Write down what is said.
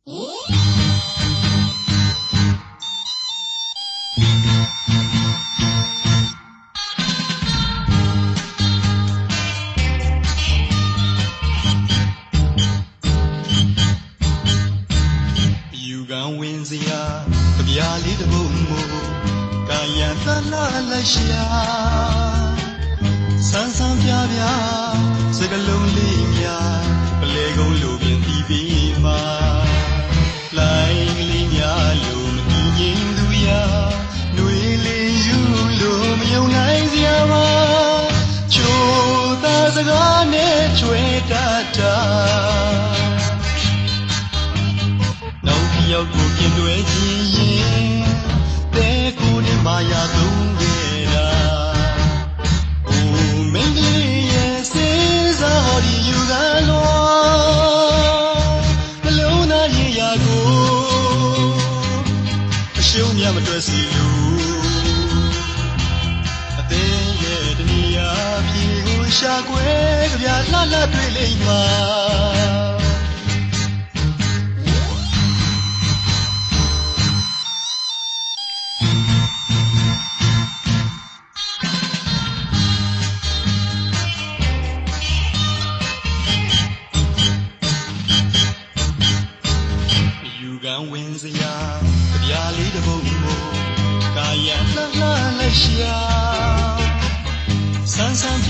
ယူကံဝင်စရာကြပြားလေးတစ်ပုဒ်မို့ကာယံသလာလက်ရှာဆန်းဆန်းပြပြစကလုံး ကားနဲ့ချွေတတ်တာနောက်တစ်ယောက်ကိုပြင်တွဲကြည့်ရင်တဲကိုနဲ့မာယာသုံးခဲ့တာအိုးမင်းကြီးရဲ့စေစားဟောဒီယူကလောမလုံးသားရင်ရာကိုအရှုံးမြတ်မတွက်စီလို့ ရှာကွယ်ကြပြလှလှတွေ့လိမ့်မှာယူကံဝင်စရာကြပြားလေးတစ်ပုဒ်ကိုကာယံလှလှလက်ရှာဆန်းဆန်းပြပြစကလုံးလေးများ